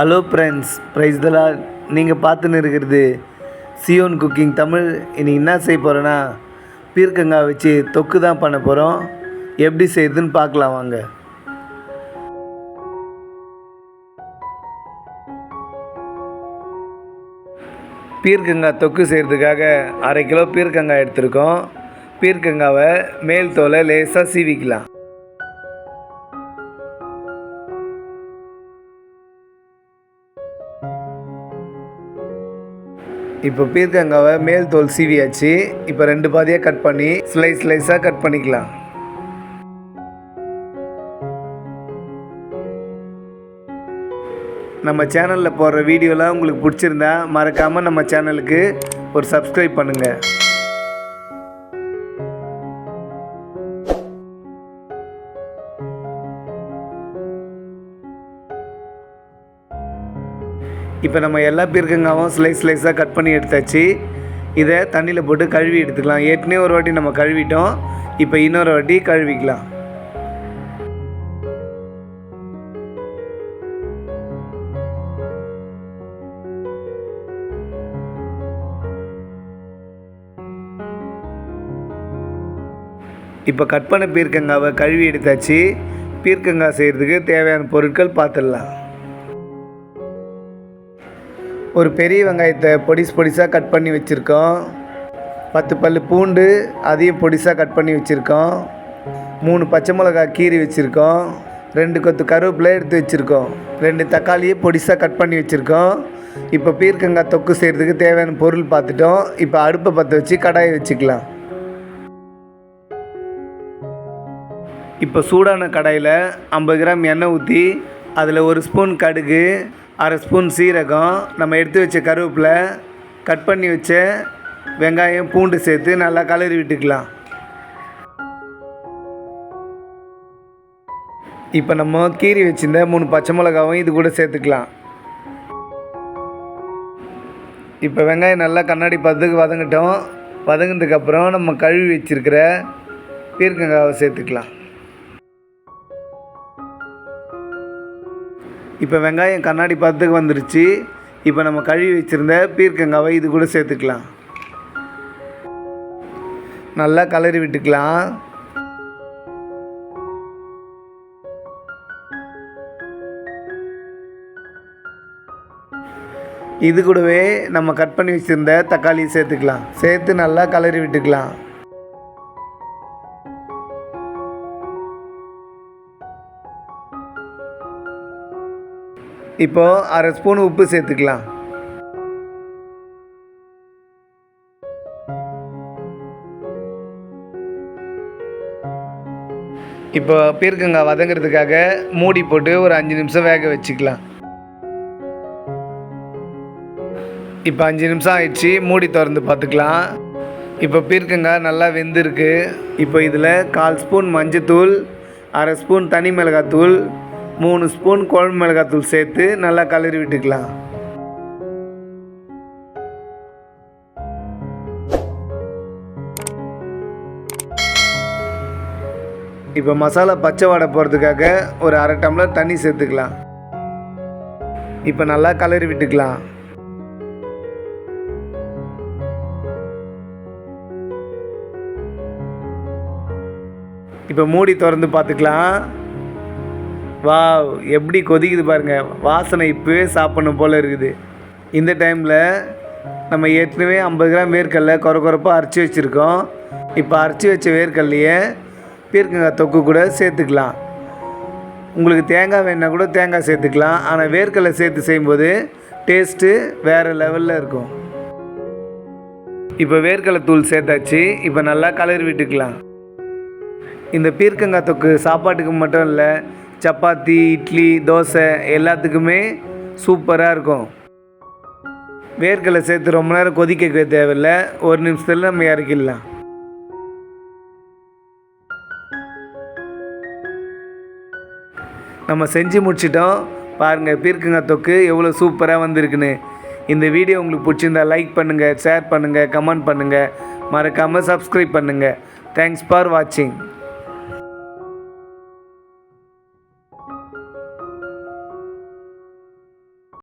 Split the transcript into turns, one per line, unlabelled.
Hello friends price தலா நீங்கள் பார்த்துன்னு இருக்கிறது சியோன் குக்கிங் தமிழ். இன்னைக்கு என்ன செய்ய போகிறேன்னா பீர்க்கங்காய் வச்சு தொக்கு தான் பண்ண போகிறோம் எப்படி செய்யுதுன்னு பார்க்கலாம் வாங்க. பீர்க்கங்காய் தொக்கு செய்கிறதுக்காக அரை கிலோ பீர்க்கங்காய் எடுத்திருக்கோம். பீர்க்கங்காவை மேல் தோலை லேசாக சீவிக்கலாம். இப்போ பீர்க்கங்காவை மேல் தோல் சீவியாச்சு. இப்போ ரெண்டு பாதியாக கட் பண்ணி ஸ்லைஸ் ஸ்லைஸாக கட் பண்ணிக்கலாம். நம்ம சேனலில் போடுற வீடியோலாம் உங்களுக்கு பிடிச்சிருந்தா மறக்காமல் நம்ம சேனலுக்கு ஒரு சப்ஸ்கிரைப் பண்ணுங்கள் இப்போ நம்ம எல்லா பீர்க்கங்காவும் ஸ்லைஸ் ஸ்லைஸாக கட் பண்ணி எடுத்தாச்சு. இதை தண்ணியில் போட்டு கழுவி எடுத்துக்கலாம். ஏற்கனவே ஒரு வாட்டி நம்ம கழுவிட்டோம். இப்போ இன்னொரு வாட்டி கழுவிக்கலாம். இப்போ கட் பண்ண பீர்க்கங்காவை கழுவி எடுத்தாச்சு. பீர்க்கங்காய் செய்கிறதுக்கு தேவையான பொருட்கள் பார்த்துடலாம். ஒரு பெரிய வெங்காயத்தை பொடிஸ் பொடிசாக கட் பண்ணி வச்சுருக்கோம். பத்து பல் பூண்டு அதையும் பொடிசாக கட் பண்ணி வச்சுருக்கோம். மூணு பச்சை மிளகாய் கீறி வச்சுருக்கோம். ரெண்டு கொத்து கருவேப்பிலை எடுத்து வச்சுருக்கோம். ரெண்டு தக்காளியை பொடிசாக கட் பண்ணி வச்சுருக்கோம். இப்போ பீர்க்கங்காய் தொக்கு செய்கிறதுக்கு தேவையான பொருள் பார்த்துட்டோம். இப்போ அடுப்பை பற்ற வச்சு கடாயை வச்சுக்கலாம். இப்போ சூடான கடாயில் ஐம்பது கிராம் எண்ணெய் ஊற்றி அதில் ஒரு ஸ்பூன் கடுகு அரை ஸ்பூன் சீரகம் நம்ம எடுத்து வச்ச கருவேப்பிலை கட் பண்ணி வச்ச வெங்காயம் பூண்டு சேர்த்து நல்லா கலரி விட்டுக்கலாம். இப்போ நம்ம கீரி வச்சிருந்த மூணு பச்சை மிளகாவும் இது கூட சேர்த்துக்கலாம். இப்போ வெங்காயம் நல்லா கண்ணாடி பதத்துக்கு வதங்கிட்டோம். வதங்கினதுக்கப்புறம் நம்ம கழுவி வச்சிருக்கிற பீர்க்கங்காவை சேர்த்துக்கலாம். இப்போ வெங்காயம் கண்ணாடி பதத்துக்கு வந்துருச்சு. இப்போ நம்ம கழுவி வச்சுருந்த பீர்க்கங்காவை இது கூட சேர்த்துக்கலாம். நல்லா கலரி விட்டுக்கலாம். இது கூடவே நம்ம கட் பண்ணி வச்சுருந்த தக்காளி சேர்த்துக்கலாம். சேர்த்து நல்லா கலரி விட்டுக்கலாம். இப்போ அரை ஸ்பூன் உப்பு சேர்த்துக்கலாம். இப்போ பீர்க்கங்காய் வதங்கிறதுக்காக மூடி போட்டு ஒரு அஞ்சு நிமிஷம் வேக வச்சுக்கலாம். இப்போ அஞ்சு நிமிஷம் ஆயிடுச்சு மூடி திறந்து பார்த்துக்கலாம். இப்போ பீர்க்கங்காய் நல்லா வெந்திருக்கு. இப்போ இதில் கால் ஸ்பூன் மஞ்சத்தூள் அரை ஸ்பூன் தனி மிளகாத்தூள் மூணு ஸ்பூன் குழம்பு மிளகாத்தூள் சேர்த்து நல்லா கலரி விட்டுக்கலாம். இப்போ மசாலா பச்சை வாடை போகிறதுக்காக ஒரு அரை டம்ளர் தண்ணி சேர்த்துக்கலாம். இப்போ நல்லா கலரி விட்டுக்கலாம். இப்போ மூடி திறந்து பார்த்துக்கலாம். வாவ் எப்படி கொதிக்குது பாருங்க. வாசனை இப்போவே சாப்பிடணும் போல் இருக்குது. இந்த டைமில் நம்ம ஏற்கனவே ஐம்பது கிராம் வேர்க்கடலை குறை குறைப்பாக அரைச்சி வச்சுருக்கோம். இப்போ அரைச்சி வச்ச வேர்க்கடலையை பீர்க்கங்காய் தொக்கு கூட சேர்த்துக்கலாம். உங்களுக்கு தேங்காய் வேணால் கூட தேங்காய் சேர்த்துக்கலாம். ஆனால் வேர்க்கடலை சேர்த்து செய்யும்போது டேஸ்ட்டு வேறு லெவலில் இருக்கும். இப்போ வேர்க்கடலை தூள் சேர்த்தாச்சு. இப்போ நல்லா கலர் விட்டுக்கலாம். இந்த பீர்க்கங்காய் தொக்கு சாப்பாட்டுக்கு மட்டும் இல்லை சப்பாத்தி இட்லி தோசை எல்லாத்துக்குமே சூப்பராக இருக்கும். வேர்க்கடலை சேர்த்து ரொம்ப நேரம் கொதிக்க தேவையில்லை. ஒரு நிமிஷத்தில் நம்ம இறக்கிடலாம். நம்ம செஞ்சு முடிச்சிட்டோம். பாருங்கள் பீர்க்கங்காய் தொக்கு எவ்வளோ சூப்பராக வந்திருக்குன்னு. இந்த வீடியோ உங்களுக்கு பிடிச்சிருந்தா லைக் பண்ணுங்கள் ஷேர் பண்ணுங்கள் கமெண்ட் பண்ணுங்கள் மறக்காமல் சப்ஸ்கிரைப் பண்ணுங்கள் தேங்க்ஸ் ஃபார் வாட்சிங்